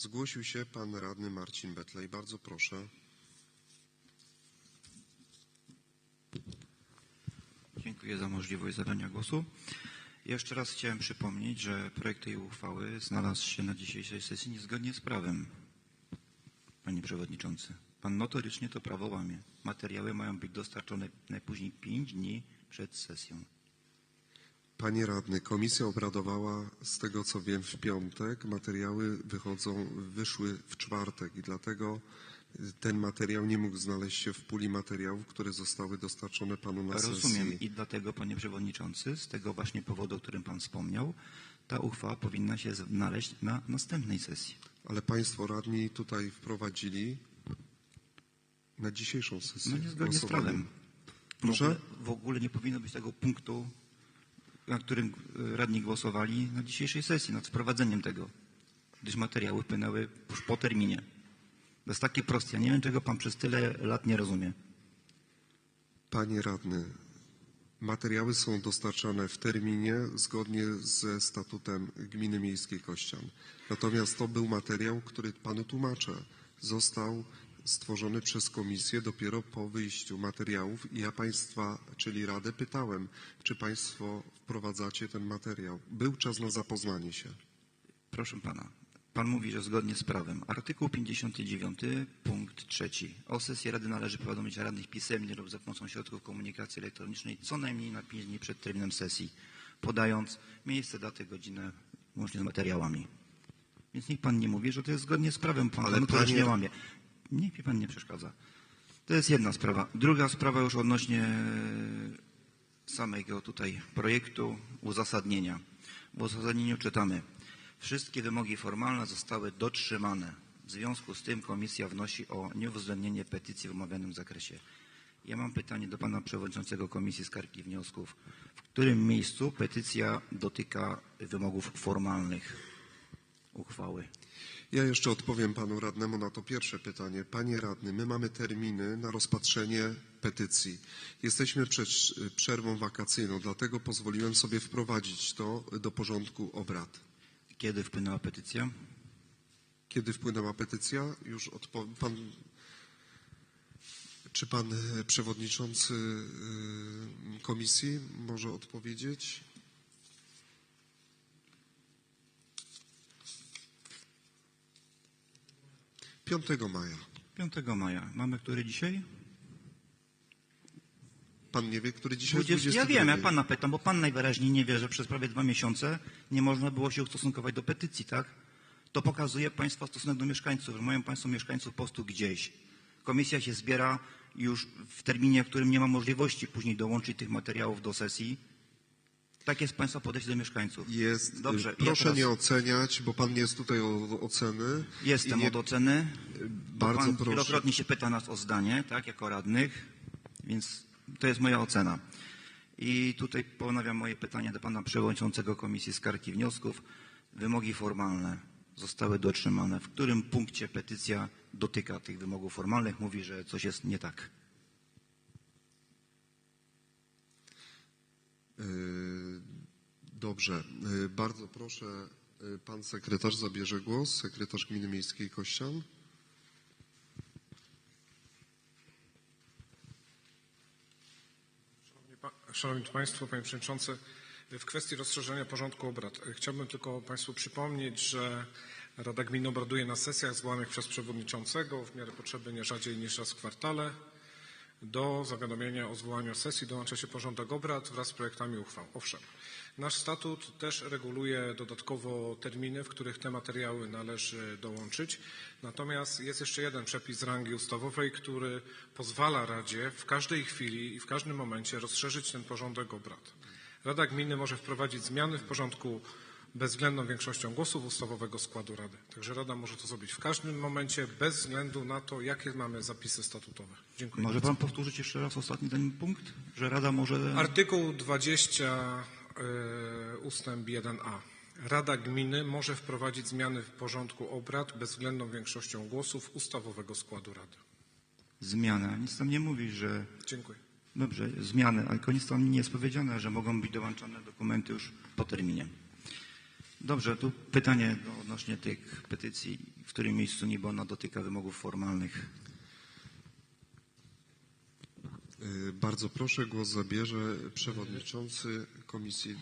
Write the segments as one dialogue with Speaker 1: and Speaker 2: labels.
Speaker 1: Zgłosił się pan radny Marcin Betlej. Bardzo proszę.
Speaker 2: Dziękuję za możliwość zabrania głosu. Jeszcze raz chciałem przypomnieć, że projekt tej uchwały znalazł się na dzisiejszej sesji niezgodnie z prawem. Panie Przewodniczący, Pan notorycznie to prawo łamie. Materiały mają być dostarczone najpóźniej 5 dni przed sesją.
Speaker 1: Panie radny, komisja obradowała, z tego co wiem, w piątek. Materiały wychodzą, wyszły w czwartek i dlatego ten materiał nie mógł znaleźć się w puli materiałów, które zostały dostarczone panu na
Speaker 2: Rozumiem
Speaker 1: sesji.
Speaker 2: i dlatego, Panie Przewodniczący, z tego właśnie powodu, o którym Pan wspomniał, ta uchwała powinna się znaleźć na następnej sesji.
Speaker 1: Ale państwo radni tutaj wprowadzili na dzisiejszą sesję.
Speaker 2: No niezgodnie z prawem. W
Speaker 1: Proszę?
Speaker 2: ogóle, w ogóle nie powinno być tego punktu, na którym e, radni głosowali na dzisiejszej sesji, nad wprowadzeniem tego, gdyż materiały wpłynęły już po terminie. To jest takie proste. Ja nie wiem, czego pan przez tyle lat nie rozumie.
Speaker 1: Panie radny, materiały są dostarczane w terminie zgodnie ze statutem Gminy Miejskiej Kościan. Natomiast to był materiał, który panu tłumaczę, został stworzony przez komisję dopiero po wyjściu materiałów i ja państwa, czyli Radę, pytałem, czy państwo wprowadzacie ten materiał. Był czas na zapoznanie się.
Speaker 2: Proszę pana, pan mówi, że zgodnie z prawem. Artykuł 59, punkt 3. O sesji Rady należy powiadomić radnych pisemnie lub za pomocą środków komunikacji elektronicznej co najmniej na 5 dni przed terminem sesji, podając miejsce, datę, godzinę, łącznie z materiałami. Więc niech pan nie mówi, że to jest zgodnie z prawem. Pan
Speaker 1: Ale
Speaker 2: panie...
Speaker 1: panie-
Speaker 2: nie łamie. Niech mi pan nie przeszkadza. To jest jedna sprawa. Druga sprawa już odnośnie samego tutaj projektu uzasadnienia. W uzasadnieniu czytamy. Wszystkie wymogi formalne zostały dotrzymane. W związku z tym komisja wnosi o nieuwzględnienie petycji w omawianym zakresie. Ja mam pytanie do pana przewodniczącego Komisji Skarg i Wniosków. W którym miejscu petycja dotyka wymogów formalnych uchwały?
Speaker 1: Ja jeszcze odpowiem panu radnemu na to pierwsze pytanie. Panie radny, my mamy terminy na rozpatrzenie petycji. Jesteśmy przed przerwą wakacyjną, dlatego pozwoliłem sobie wprowadzić to do porządku obrad.
Speaker 2: Kiedy wpłynęła petycja?
Speaker 1: Kiedy wpłynęła petycja? Już odpowiem. Pan, czy pan przewodniczący e, komisji może odpowiedzieć? Piątego maja.
Speaker 2: 5 maja. Mamy który dzisiaj?
Speaker 1: Pan nie wie, który dzisiaj
Speaker 2: 20,
Speaker 1: jest
Speaker 2: ja wiem, ja
Speaker 1: 22.
Speaker 2: pana pytam, bo pan najwyraźniej nie wie, że przez prawie dwa miesiące nie można było się ustosunkować do petycji, tak? To pokazuje państwa stosunek do mieszkańców, że mają państwo mieszkańców po prostu gdzieś. Komisja się zbiera już w terminie, w którym nie ma możliwości później dołączyć tych materiałów do sesji. Tak jest państwa podejście do mieszkańców.
Speaker 1: Jest.
Speaker 2: Dobrze,
Speaker 1: Proszę
Speaker 2: ja teraz
Speaker 1: nie oceniać, bo pan nie jest tutaj o oceny.
Speaker 2: Jestem
Speaker 1: nie,
Speaker 2: od oceny.
Speaker 1: Bardzo
Speaker 2: pan
Speaker 1: proszę.
Speaker 2: Wielokrotnie się pyta nas o zdanie, tak, jako radnych, więc to jest moja ocena. I tutaj ponawiam moje pytanie do pana przewodniczącego Komisji Skarg i Wniosków. Wymogi formalne zostały dotrzymane. W którym punkcie petycja dotyka tych wymogów formalnych? Mówi, że coś jest nie tak.
Speaker 1: Yy, Dobrze. Yy, Bardzo proszę, yy, pan sekretarz zabierze głos, sekretarz Gminy Miejskiej Kościan.
Speaker 3: Szanowni pa- Szanowni Państwo, Panie Przewodniczący, w kwestii rozszerzenia porządku obrad e, chciałbym tylko Państwu przypomnieć, że Rada Gminy obraduje na sesjach zwołanych przez przewodniczącego w miarę potrzeby nie rzadziej niż raz w kwartale. Do zawiadomienia o zwołaniu sesji dołącza się porządek obrad wraz z projektami uchwał. Owszem, nasz statut też reguluje dodatkowo terminy, w których te materiały należy dołączyć. Natomiast jest jeszcze jeden przepis rangi ustawowej, który pozwala Radzie w każdej chwili i w każdym momencie rozszerzyć ten porządek obrad. Rada Gminy może wprowadzić zmiany w porządku bezwzględną większością głosów ustawowego składu Rady. Także Rada może to zrobić w każdym momencie, bez względu na to, jakie mamy zapisy statutowe. Dziękuję.
Speaker 2: Może pan powtórzyć jeszcze raz ostatni ten punkt? Że Rada może...
Speaker 3: Artykuł 20 y, ustęp 1a. Rada Gminy może wprowadzić zmiany w porządku obrad bezwzględną większością głosów ustawowego składu Rady.
Speaker 2: Zmiana. Nic tam nie mówi, że
Speaker 3: Dziękuję.
Speaker 2: Dobrze, zmiany, ale koniec tam nie jest powiedziane, że mogą być dołączane dokumenty już po terminie. Dobrze, tu pytanie do- odnośnie tych petycji. w którym miejscu niby ona dotyka wymogów formalnych.
Speaker 1: Y, Bardzo proszę, głos zabierze przewodniczący komisji.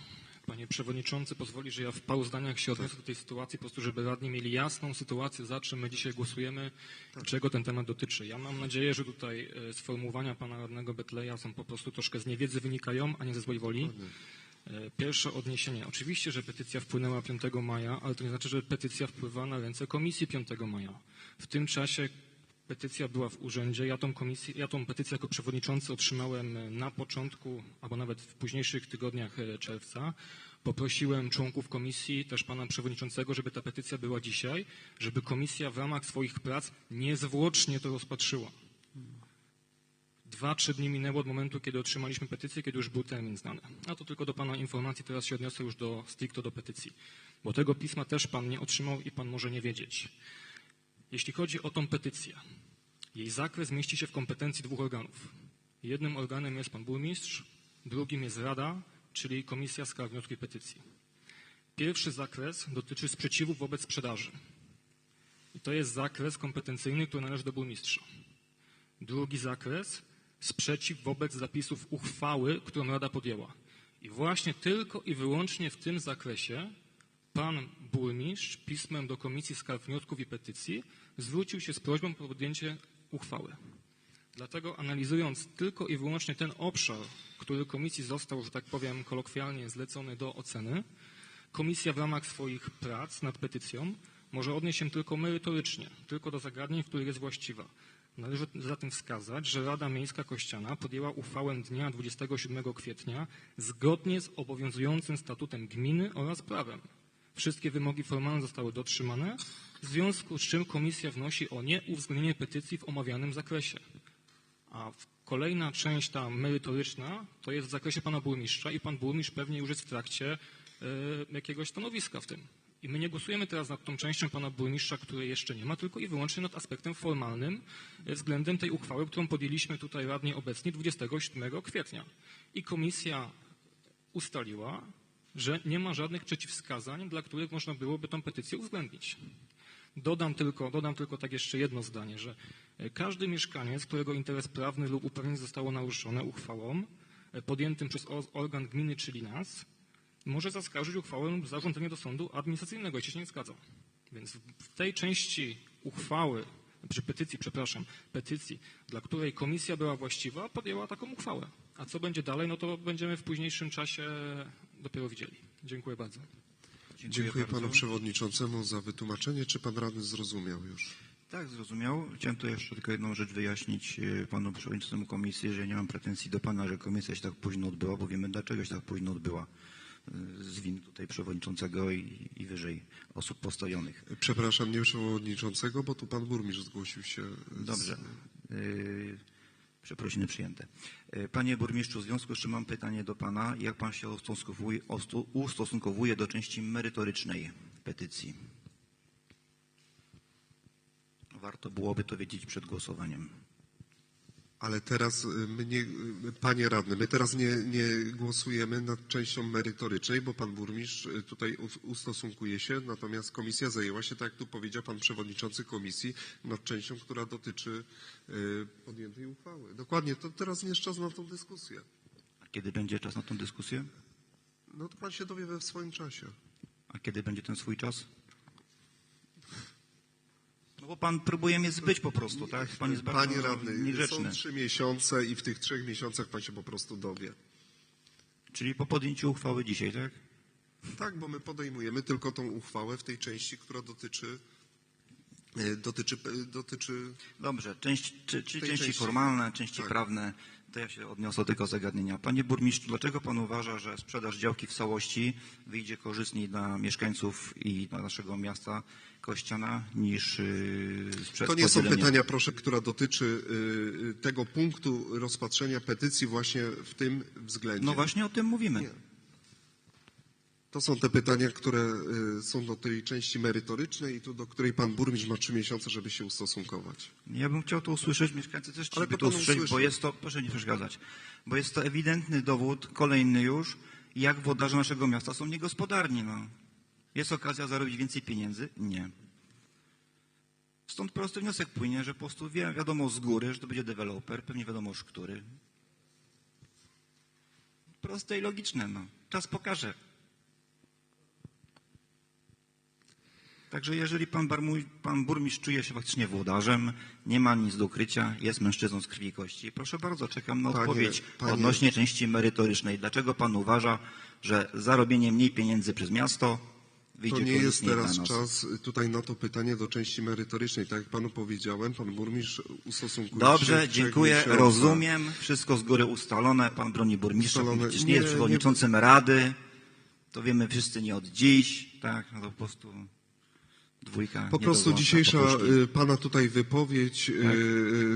Speaker 4: Panie Przewodniczący, pozwoli, że ja w paru zdaniach się odniosę do tej sytuacji, po prostu, żeby radni mieli jasną sytuację, za czym my dzisiaj głosujemy, i czego ten temat dotyczy. Ja mam nadzieję, że tutaj e, sformułowania pana radnego Betleja są po prostu troszkę z niewiedzy wynikają, a nie ze złej woli. E, Pierwsze odniesienie. Oczywiście, że petycja wpłynęła 5 maja, ale to nie znaczy, że petycja wpływa na ręce komisji 5 maja. W tym czasie petycja była w urzędzie. Ja tą, komisję, ja tą petycję jako przewodniczący otrzymałem e, na początku, albo nawet w późniejszych tygodniach e, czerwca. Poprosiłem członków komisji, też pana przewodniczącego, żeby ta petycja była dzisiaj, żeby komisja w ramach swoich prac niezwłocznie to rozpatrzyła. Dwa, trzy dni minęło od momentu, kiedy otrzymaliśmy petycję, kiedy już był termin znany. A to tylko do Pana informacji, teraz się odniosę już do stricto do petycji. Bo tego pisma też Pan nie otrzymał i Pan może nie wiedzieć. Jeśli chodzi o tą petycję, jej zakres mieści się w kompetencji dwóch organów. Jednym organem jest Pan Burmistrz, drugim jest Rada, czyli Komisja Skarg, Wniosków i Petycji. Pierwszy zakres dotyczy sprzeciwu wobec sprzedaży. I to jest zakres kompetencyjny, który należy do burmistrza. Drugi zakres sprzeciw wobec zapisów uchwały, którą Rada podjęła. I właśnie tylko i wyłącznie w tym zakresie pan burmistrz pismem do Komisji Skarg, Wniosków i Petycji zwrócił się z prośbą o podjęcie uchwały. Dlatego analizując tylko i wyłącznie ten obszar, który komisji został, że tak powiem kolokwialnie, zlecony do oceny, komisja w ramach swoich prac nad petycją może odnieść się tylko merytorycznie, tylko do zagadnień, w których jest właściwa. Należy zatem wskazać, że Rada Miejska Kościana podjęła uchwałę dnia 27 kwietnia zgodnie z obowiązującym statutem gminy oraz prawem. Wszystkie wymogi formalne zostały dotrzymane, w związku z czym komisja wnosi o nieuwzględnienie petycji w omawianym zakresie. A kolejna część ta merytoryczna to jest w zakresie pana burmistrza i pan burmistrz pewnie już jest w trakcie e, jakiegoś stanowiska w tym. I my nie głosujemy teraz nad tą częścią pana burmistrza, której jeszcze nie ma, tylko i wyłącznie nad aspektem formalnym e, względem tej uchwały, którą podjęliśmy tutaj radni obecni 27 kwietnia. I komisja ustaliła, że nie ma żadnych przeciwwskazań, dla których można byłoby tą petycję uwzględnić. Dodam tylko, dodam tylko tak jeszcze jedno zdanie, że e, każdy mieszkaniec, którego interes prawny lub uprawnienie zostało naruszone uchwałą e, podjętym przez or- organ gminy, czyli nas, może zaskarżyć uchwałę lub zarządzenie do sądu administracyjnego, jeśli się nie zgadza. Więc w- tej części uchwały, przy petycji, przepraszam, petycji, dla której komisja była właściwa, podjęła taką uchwałę. A co będzie dalej, no to będziemy w późniejszym czasie dopiero widzieli. Dziękuję bardzo.
Speaker 1: Dziękuję
Speaker 2: bardzo.
Speaker 1: panu przewodniczącemu za wytłumaczenie. Czy pan radny zrozumiał już?
Speaker 2: Tak, zrozumiał. Chciałem tu jeszcze tylko jedną rzecz wyjaśnić e, panu przewodniczącemu komisji, że nie mam pretensji do pana, że komisja się tak późno odbyła, bo wiemy dlaczego się tak późno odbyła. Z win tutaj przewodniczącego i, i wyżej osób postawionych.
Speaker 1: Przepraszam, nie przewodniczącego, bo tu pan burmistrz zgłosił się. z-
Speaker 2: Dobrze. Yy, Przeprosiny przyjęte. Yy, Panie burmistrzu, w związku z czym mam pytanie do pana. Jak pan się ustosunkowuje, ustosunkowuje do części merytorycznej petycji? Warto byłoby to wiedzieć przed głosowaniem.
Speaker 1: Ale teraz y, my nie, y, panie radny, my teraz nie, nie głosujemy nad częścią merytorycznej, bo pan burmistrz y, tutaj us- ustosunkuje się, natomiast komisja zajęła się, tak jak tu powiedział pan przewodniczący komisji, nad częścią, która dotyczy podjętej uchwały. Dokładnie, to teraz nie jest czas na tą dyskusję.
Speaker 2: A kiedy będzie czas na tę dyskusję?
Speaker 1: No to pan się dowie we swoim czasie.
Speaker 2: A kiedy będzie ten swój czas? Bo pan próbuje mnie zbyć po prostu, tak? Pan jest bardzo
Speaker 1: Panie radny,
Speaker 2: niegrzeczny.
Speaker 1: są trzy miesiące i w tych trzech miesiącach pan się po prostu dowie.
Speaker 2: Czyli po podjęciu uchwały dzisiaj, tak?
Speaker 1: Tak, bo my podejmujemy tylko tą uchwałę w tej części, która dotyczy, e, dotyczy, e, dotyczy
Speaker 2: Dobrze, część, czy, czy części,
Speaker 1: części.
Speaker 2: formalne, części
Speaker 1: Tak.
Speaker 2: prawne, to ja się odniosę do tego zagadnienia. Panie burmistrzu, dlaczego pan uważa, że sprzedaż działki w całości wyjdzie korzystniej dla mieszkańców i dla naszego miasta Kościana niż yy,
Speaker 1: To nie są pytania, proszę, która dotyczy y, y, tego punktu rozpatrzenia petycji właśnie w tym względzie.
Speaker 2: No właśnie o tym mówimy.
Speaker 1: Nie. To są te pytania, które y, są do tej części merytorycznej i tu do której pan burmistrz ma trzy miesiące, żeby się ustosunkować.
Speaker 2: Ja bym chciał to usłyszeć, mieszkańcy też chcieliby
Speaker 1: to
Speaker 2: usłyszeć,
Speaker 1: usłyszy.
Speaker 2: bo jest to, proszę nie przeszkadzać, bo jest to ewidentny dowód, kolejny już, jak włodarze naszego miasta są niegospodarni. No. Jest okazja zarobić więcej pieniędzy? Nie. Stąd prosty wniosek płynie, że po prostu wie, wiadomo z góry, że to będzie deweloper, pewnie wiadomo już który. Proste i logiczne, no. Czas pokaże. Także jeżeli pan, barmuj, pan burmistrz czuje się faktycznie włodarzem, nie ma nic do ukrycia, jest mężczyzną z krwi i kości, proszę bardzo, czekam na
Speaker 1: Panie-
Speaker 2: odpowiedź
Speaker 1: panie-
Speaker 2: odnośnie części merytorycznej. Dlaczego pan uważa, że zarobienie mniej pieniędzy przez miasto wyjdzie
Speaker 1: To nie jest
Speaker 2: korzystniej
Speaker 1: teraz
Speaker 2: dla nas?
Speaker 1: czas tutaj na to pytanie do części merytorycznej. Tak jak panu powiedziałem, pan burmistrz ustosunkuje się
Speaker 2: Dobrze,
Speaker 1: w trzech
Speaker 2: dziękuję,
Speaker 1: miesiącach.
Speaker 2: rozumiem. Wszystko z góry ustalone. Pan broni burmistrza,
Speaker 1: Ustalone.
Speaker 2: przecież nie jest
Speaker 1: Nie,
Speaker 2: przewodniczącym Rady. To wiemy wszyscy nie od dziś. Tak, no to po prostu dwójka.
Speaker 1: Po prostu dzisiejsza y, pana tutaj wypowiedź, y,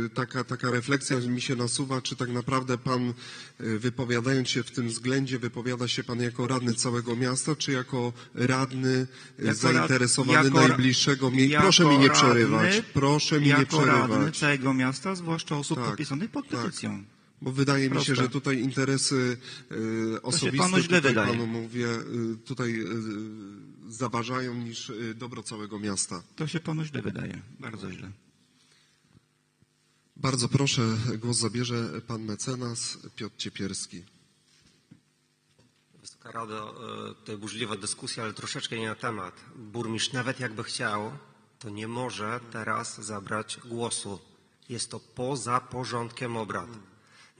Speaker 1: y, taka, taka refleksja mi się nasuwa, czy tak naprawdę pan wypowiadając się w tym względzie, wypowiada się pan jako radny całego miasta, czy jako radny
Speaker 2: Jako
Speaker 1: zainteresowany
Speaker 2: jako
Speaker 1: najbliższego miejsca? Proszę mi nie
Speaker 2: radny-
Speaker 1: przerywać, proszę mi nie
Speaker 2: Jako radny
Speaker 1: przerywać.
Speaker 2: całego miasta, zwłaszcza osób
Speaker 1: Tak,
Speaker 2: podpisanych pod
Speaker 1: tak. Bo wydaje mi się, że tutaj interesy y, osobiste,
Speaker 2: panu źle
Speaker 1: tutaj
Speaker 2: wydaje.
Speaker 1: panu mówię, y, tutaj y, zaważają niż dobro całego miasta.
Speaker 2: To się panu źle wydaje. Bardzo źle.
Speaker 1: Bardzo proszę, głos zabierze pan mecenas Piotr Ciepierski.
Speaker 5: Wysoka Rado, e, to burzliwa dyskusja, ale troszeczkę nie na temat. Burmistrz nawet jakby chciał, to nie może teraz zabrać głosu. Jest to poza porządkiem obrad.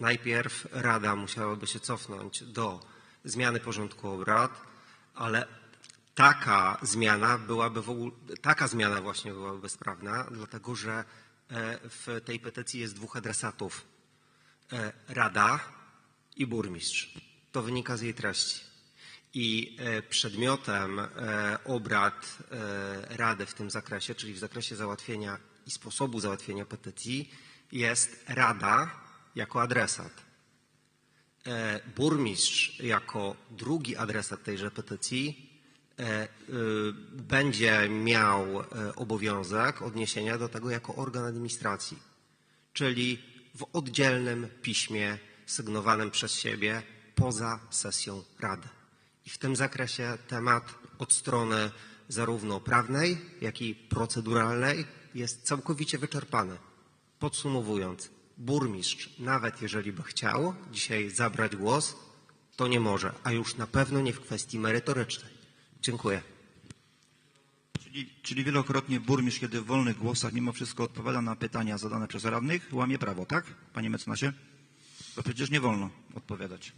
Speaker 5: Najpierw Rada musiałaby się cofnąć do zmiany porządku obrad, ale taka zmiana byłaby w ogóle, taka zmiana właśnie byłaby bezprawna, dlatego że e, w tej petycji jest dwóch adresatów. E, Rada i burmistrz. To wynika z jej treści. I e, przedmiotem obrad Rady w tym zakresie, czyli w zakresie załatwienia i sposobu załatwienia petycji, jest Rada jako adresat. E, Burmistrz jako drugi adresat tejże petycji e, y, będzie miał e, obowiązek odniesienia do tego jako organ administracji czyli w oddzielnym piśmie sygnowanym przez siebie poza sesją Rady. I w tym zakresie temat od strony zarówno prawnej, jak i proceduralnej jest całkowicie wyczerpany. Podsumowując, burmistrz, nawet jeżeli by chciał dzisiaj zabrać głos, to nie może, a już na pewno nie w kwestii merytorycznej. Dziękuję.
Speaker 2: Czyli, czyli wielokrotnie burmistrz, kiedy w wolnych głosach mimo wszystko odpowiada na pytania zadane przez radnych, łamie prawo, tak, panie mecenasie? To przecież nie wolno odpowiadać.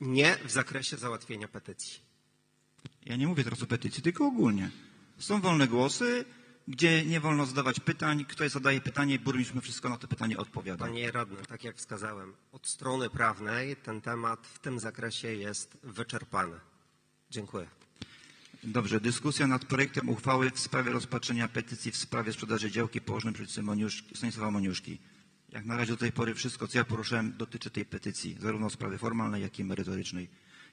Speaker 5: Nie w zakresie załatwienia petycji.
Speaker 2: Ja nie mówię teraz o petycji, tylko ogólnie. Są wolne głosy, gdzie nie wolno zadawać pytań. Ktoś zadaje pytanie, burmistrz mu wszystko na to pytanie odpowiada.
Speaker 5: Panie radny, tak jak wskazałem, od strony prawnej ten temat w tym zakresie jest wyczerpany. Dziękuję.
Speaker 2: Dobrze, dyskusja nad projektem uchwały w sprawie rozpatrzenia petycji w sprawie sprzedaży działki położonej przy ulicy Moniuszki, Stanisława Moniuszki. Jak na razie do tej pory wszystko, co ja poruszyłem, dotyczy tej petycji, zarówno sprawy formalnej, jak i merytorycznej.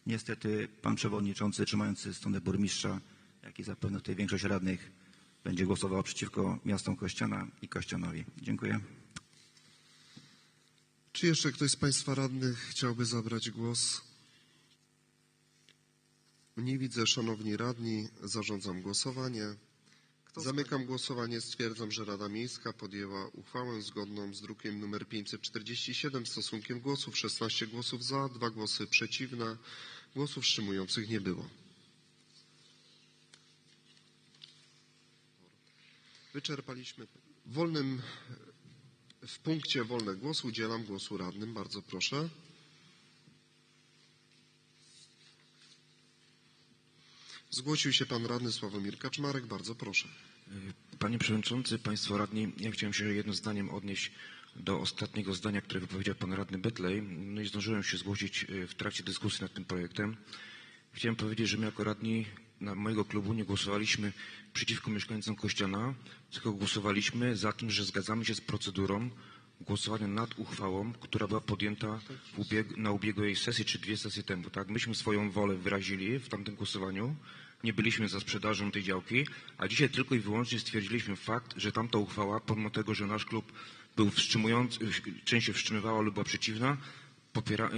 Speaker 2: Niestety pan przewodniczący, trzymający stronę burmistrza, jak i zapewne tutaj większość radnych, będzie głosował przeciwko miastom Kościana i Kościanowi. Dziękuję.
Speaker 1: Czy jeszcze ktoś z Państwa radnych chciałby zabrać głos? Nie widzę, szanowni radni. Zarządzam głosowanie. Zamykam głosowanie. Stwierdzam, że Rada Miejska podjęła uchwałę zgodną z drukiem nr 547 stosunkiem głosów 16 głosów za, 2 głosy przeciwne. Głosów wstrzymujących nie było. Wyczerpaliśmy. W wolnym w punkcie wolne głosy udzielam głosu radnym. Bardzo proszę. Zgłosił się pan radny Sławomir Kaczmarek. Bardzo proszę.
Speaker 6: Panie Przewodniczący, Państwo Radni, ja chciałem się jednym zdaniem odnieść do ostatniego zdania, które wypowiedział Pan Radny Betlej. No i zdążyłem się zgłosić e, w trakcie dyskusji nad tym projektem. Chciałem powiedzieć, że my jako radni na mojego klubu nie głosowaliśmy przeciwko mieszkańcom Kościana, tylko głosowaliśmy za tym, że zgadzamy się z procedurą głosowania nad uchwałą, która była podjęta ubieg- na ubiegłej sesji, czy dwie sesje temu. Tak? Myśmy swoją wolę wyrazili w tamtym głosowaniu. Nie byliśmy za sprzedażą tej działki, a dzisiaj tylko i wyłącznie stwierdziliśmy fakt, że tamta uchwała, pomimo tego, że nasz klub był wstrzymujący, część się wstrzymywała lub była przeciwna, popiera,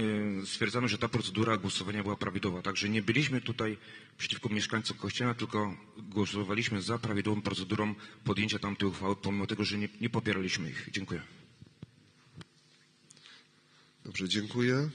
Speaker 6: y, stwierdzamy, że ta procedura głosowania była prawidłowa. Także nie byliśmy tutaj przeciwko mieszkańcom Kościana, tylko głosowaliśmy za prawidłową procedurą podjęcia tamtej uchwały, pomimo tego, że nie, nie popieraliśmy ich. Dziękuję.
Speaker 1: Dobrze, dziękuję.